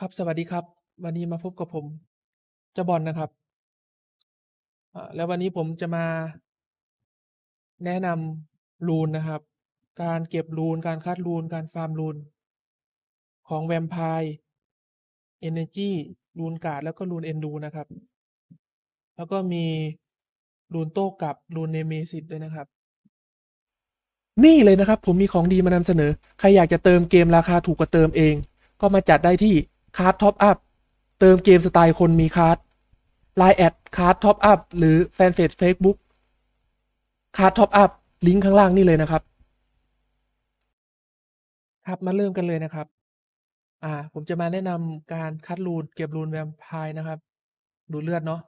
ครับ สวัสดีครับ วันนี้มาพบกับผมเจ้าบอลนะครับอ่าแล้ววันนี้ผมจะมาแนะนำรูนนะครับ การเก็บรูน การคัดรูน การฟาร์มรูน ของ Vampire Energy รูนการ์ดแล้วก็รูน Endu นะครับ แล้วก็มีรูนโต้กลับรูน Nemesis ด้วยนะครับ นี่เลยนะครับ ผมมีของดีมานำเสนอ ใครอยากจะเติมเกมราคาถูกกว่าเติมเอง ก็มาจัดได้ที่ คาร์ดท็อปอัพเติมเกมสไตล์คนมีคาร์ด Line แอดคาร์ดท็อปอัพหรือแฟนเพจ Facebook คาร์ดท็อปอัพลิงก์ข้างล่างนี่เลยนะครับ ครับมาเริ่มกันเลยนะครับ อ่า ผมจะมาแนะนำการคัดรูนเก็บรูน Vampire นะครับ ดูเลือดเนาะ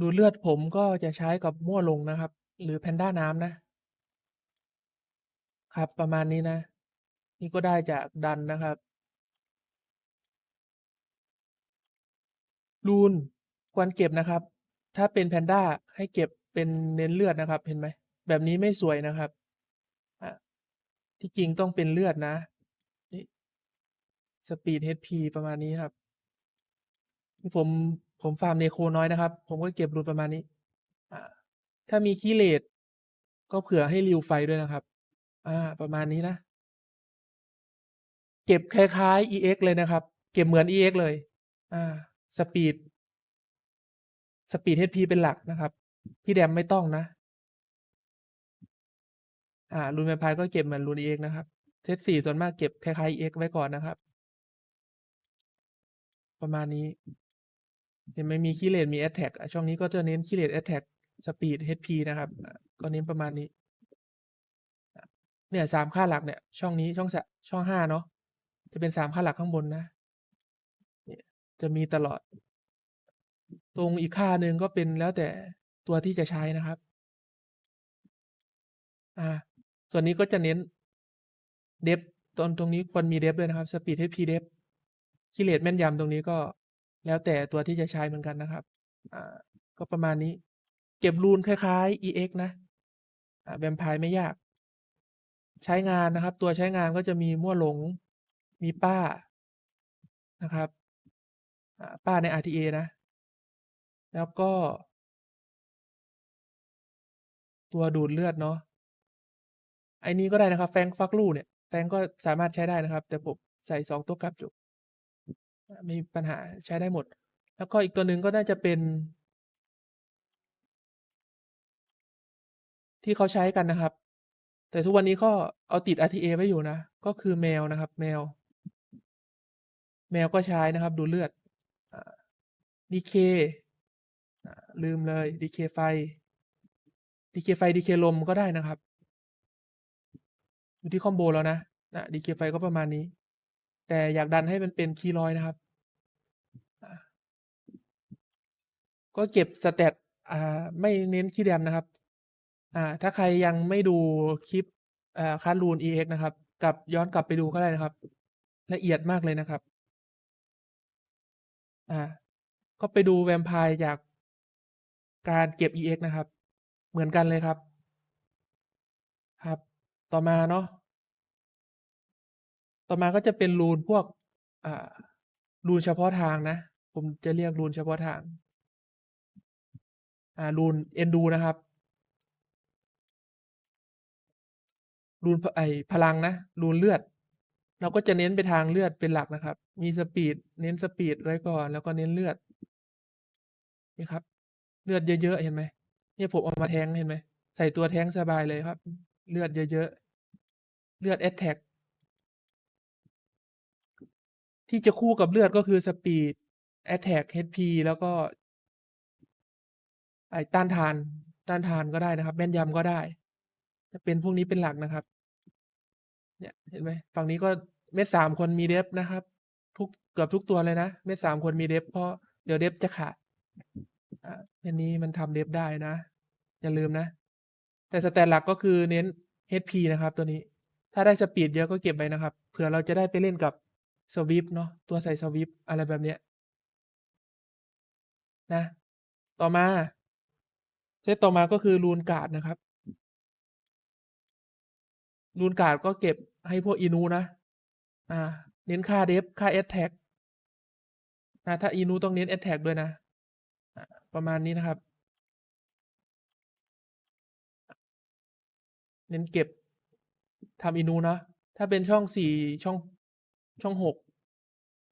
ดูเลือดผมก็จะใช้กับมั่วลงนะครับ หรือแพนด้าน้ำนะ ครับประมาณนี้นะ นี่ก็ได้จากดันนะครับ รูนควรเก็บนะครับ ถ้าเป็นแพนด้าให้เก็บเป็นเน้นเลือดนะครับเห็นไหม แบบนี้ไม่สวยนะครับที่จริงต้องเป็นเลือดนะนี่สปีด HP ประมาณนี้ครับนี่ผมผมฟาร์มเนโคน้อยนะครับ ผมก็เก็บรูนประมาณนี้ถ้ามีคีเลตก็เผื่อให้ริวไฟด้วยนะครับอาประมาณนี้นะ เก็บคล้ายๆ EX เลยนะครับ เก็บเหมือน EX เลยอา สปีดสปีด HP เป็นหลักนะครับ ที่แดมไม่ต้องนะ อ่ารูน Vampire ก็เก็บเหมือนรูน EX นะครับ เซต4ส่วนมากเก็บคล้ายๆ EX ไว้ก่อนนะครับ ประมาณนี้เห็นไหมมีคีเลตมีแอตแท็กช่องนี้ก็จะเน้นคีเลตแอตแท็กสปีด HP นะครับ ก็เน้นประมาณนี้ เนี่ย3ค่าหลักเนี่ย ช่องนี้ช่องสช่อง5เนาะจะเป็น3ค่าหลักข้างบนนะ จะมีตลอด ตรงอีกค่าหนึ่งก็เป็นแล้วแต่ตัวที่จะใช้นะครับ อ่า ส่วนนี้ก็จะเน้น Depth ตรงตรงนี้ควรมี Depth ด้วยนะครับสปีด HP Depth คีเลตแม่นยำตรงนี้ก็แล้วแต่ตัวที่จะใช้เหมือนกันนะครับ อ่า ก็ประมาณนี้ เก็บรูนคล้ายๆ EX นะ อ่า Vampire ไม่ยาก ใช้งานนะครับ ตัวใช้งานก็จะมีมั่วหลง มีป้านะครับ ป้าใน RTA นะ แล้วก็ ตัวดูดเลือดเนาะไอ้นี้ก็ได้นะครับแฟงฟักลู่เนี่ยแฟงก็สามารถใช้ได้นะครับ แต่ผมใส่2ตัวกลับอยู่ไม่มีปัญหาใช้ได้หมด แล้วก็อีกตัวหนึ่งก็น่าจะเป็น ที่เขาใช้กันนะครับ แต่ทุกวันนี้ก็เอาติด RTA ไว้อยู่นะ ก็คือแมวนะครับ แมว แมวก็ใช้นะครับ ดูเลือด อ่า DK อ่าลืมเลย DK ไฟ DK ไฟ DK ลมก็ได้นะครับ อยู่ที่คอมโบแล้วนะนะ DK ไฟก็ประมาณนี้ แต่อยากดันให้มันเป็นคีย์ลอยนะครับ ก็เก็บ Stat อ่าไม่เน้นคีย์แดมนะครับอ่าถ้าใครยังไม่ดูคลิปอ่าคัดรูน EX นะครับ กลับย้อนกลับไปดูก็ได้นะครับ ละเอียดมากเลยนะครับ อาก็ไปดู Vampire จากการเก็บ EX นะครับ เหมือนกันเลยครับ ครับ ต่อมาเนาะ ต่อมาก็จะเป็นรูนพวก อ่า รูนเฉพาะทางนะ ผมจะเรียกรูนเฉพาะทาง อ่า รูน Endu นะครับ รูนไอ้พลังนะ รูนเลือด เราก็จะเน้นไปทางเลือดเป็นหลักนะครับ มีสปีดเน้นสปีดไว้ก่อน แล้วก็เน้นเลือด นี่ครับ เลือดเยอะๆเห็นไหมเนี่ยผมเอามาแทงเห็นไหมใส่ตัวแทงสบายเลยครับ เลือดเยอะๆเลือดแอตแท็กที่จะคู่กับเลือดก็คือสปีดแอตแท็ก HP แล้วก็ไอ้ต้านทาน ต้านทานก็ได้นะครับ แม่นยำก็ได้ จะเป็นพวกนี้เป็นหลักนะครับ เนี่ยเห็นไหมฝั่งนี้ก็เม็ด3คนมี Depth นะครับ ทุกเกือบทุกตัวเลยนะ เม็ด3คนมี Depth เพราะเดี๋ยว Depth จะขาดอ่าอันนี้มันทำ Depth ได้นะ อย่าลืมนะ แต่ Stat หลักก็คือเน้น HP นะครับตัวนี้ ถ้าได้สปีดเยอะก็เก็บไว้นะครับเผื่อเราจะได้ไปเล่นกับ Swift เนาะตัวใส่ Swift อะไรแบบเนี้ยนะ ต่อมาเซตต่อมาก็คือรูนการ์ดนะครับรูนการ์ดก็เก็บ ให้พวก Inu นะอ่าเน้นค่า Depth ค่าแอตแท็กอ่าถ้า Inu ต้องเน้น Attack ด้วยนะประมาณนี้นะครับ เน้นเก็บทำ Inu เนะถ้าเป็นช่องสี่ช่องช่องหก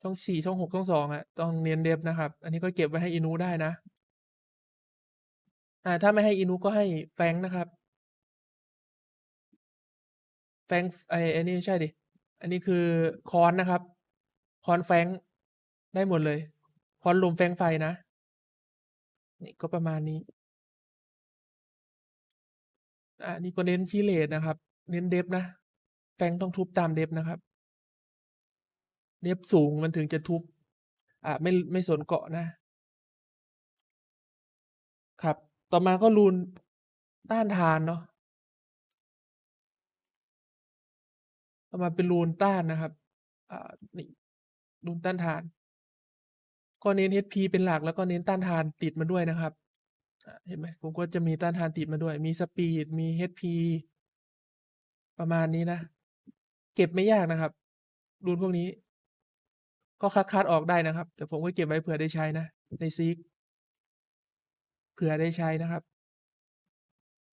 ช่องสี่ช่องหกช่องสองอะต้องเน้นเดฟนะครับ อันนี้ก็เก็บไว้ให้ Inu ได้นะอ่าถ้าไม่ให้ Inu ก็ให้แฟงนะครับ แฟงไอไอันนี้ใช่ดิ อันนี้คือคอนนะครับ คอนแฟงได้หมดเลย คอนลมแฟงไฟนะ นี่ก็ประมาณนี้อ่านี่ก็เน้นคีเลตนะครับ เน้นเดฟนะ แฟงต้องทุบตามเดฟนะครับ เดฟสูงมันถึงจะทุบ อ่าไม่ไม่สนเกาะนะ ครับ ต่อมาก็รูนต้านทานเนาะ ต่อมาเป็นรูนต้านนะครับ อ่า นี่รูนต้านทาน ก็เน้น HP เป็นหลักแล้วก็เน้นต้านทานติดมาด้วยนะครับอ่าเห็นไหมผมก็จะมีต้านทานติดมาด้วย มีสปีด มี HP ประมาณนี้นะ เก็บไม่ยากนะครับ รูนพวกนี้ ก็คัดๆออกได้นะครับ แต่ผมก็เก็บไว้เผื่อได้ใช้นะ ในซีกเผื่อได้ใช้นะครับ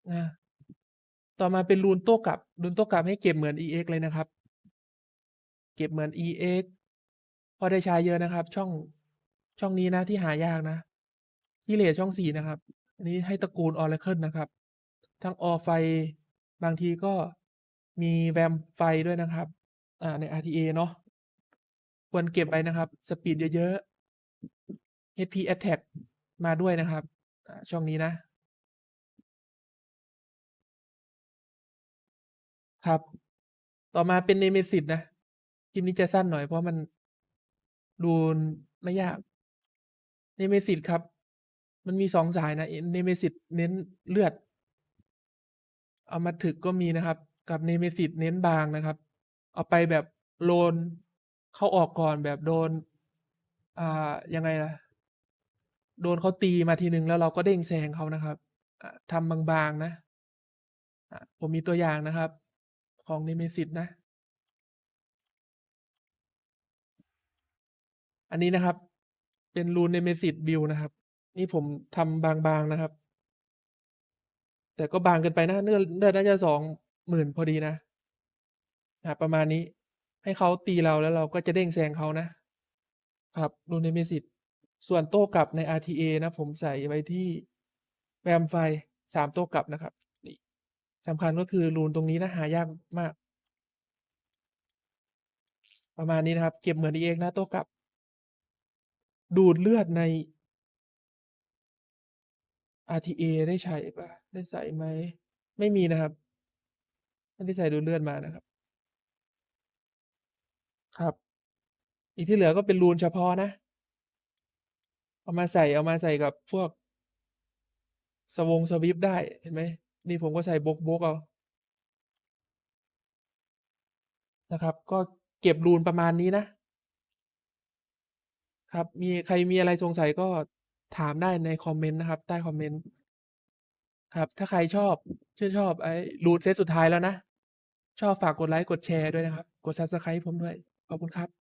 อา ต่อมาเป็นรูนโต้กลับรูนโต้กลับให้เก็บเหมือน EX เลยนะครับ เก็บเหมือน EX ก็ได้ใช้เยอะนะครับ ช่องช่องนี้นะที่หายากนะคีเลตช่องสี่นะครับ อันนี้ให้ตระกูล Oracle นะครับ ทั้ง Or ไฟบางทีก็มีแวมไฟด้วยนะครับอ่าใน RTA เนาะควรเก็บไว้นะครับสปีดเยอะๆ HP Attack มาด้วยนะครับ ช่องนี้นะ ครับ ต่อมาเป็น Nemesis นะคลิปนี้จะสั้นหน่อยเพราะมันรูนไม่ยาก Nemesis ครับ มันมี2สายนะ Nemesis เน้นเลือด เอามาถึกก็มีนะครับ กับ Nemesis เน้นบางนะครับ เอาไปแบบโลนเข้าออกก่อนแบบโดน อ่ายังไงล่ะ โดนเขาตีมาทีหนึ่งแล้วเราก็เด้งแซงเขานะครับทำบางๆนะผมมีตัวอย่างนะครับ ของ Nemesis นะ อันนี้นะครับ เป็นรูน Nemesis Build นะครับ นี่ผมทำบางๆนะครับ แต่ก็บางเกินไปนะเลือเลือน่าจะ20,000พอดีนะอ่าประมาณนี้ให้เขาตีเราแล้วเราก็จะเด้งแซงเขานะ ครับรูน Nemesis ส่วนโต้กลับใน RTA นะ ผมใส่ไว้ที่แวมไฟ3โต้กลับนะครับ สำคัญก็คือรูนตรงนี้นะหายากมาก ประมาณนี้นะครับ เก็บเหมือน EX นะโต้กลับ ดูดเลือดใน RTA ได้ใช้ปล่าได้ใส่ไหม?ไม่มีนะครับไม่ได้ใส่ดูดเลือดมานะครับ ครับ อีกที่เหลือก็เป็นรูนเฉพาะนะ เอามาใส่เอามาใส่กับพวกสวงสวิปได้เห็นไหม นี่ผมก็ใส่โบกๆเอานะครับ ก็เก็บรูนประมาณนี้นะ ครับมีใครมีอะไรสงสัยก็ถามได้ในคอมเมนต์นะครับ ใต้คอมเมนต์ครับ ถ้าใครชอบชื่นชอบไอ้รูนเซตสุดท้ายแล้วนะ ชอบฝากกดไลก์กดแชร์ด้วยนะครับ กด Subscribe ผมด้วย ขอบคุณครับ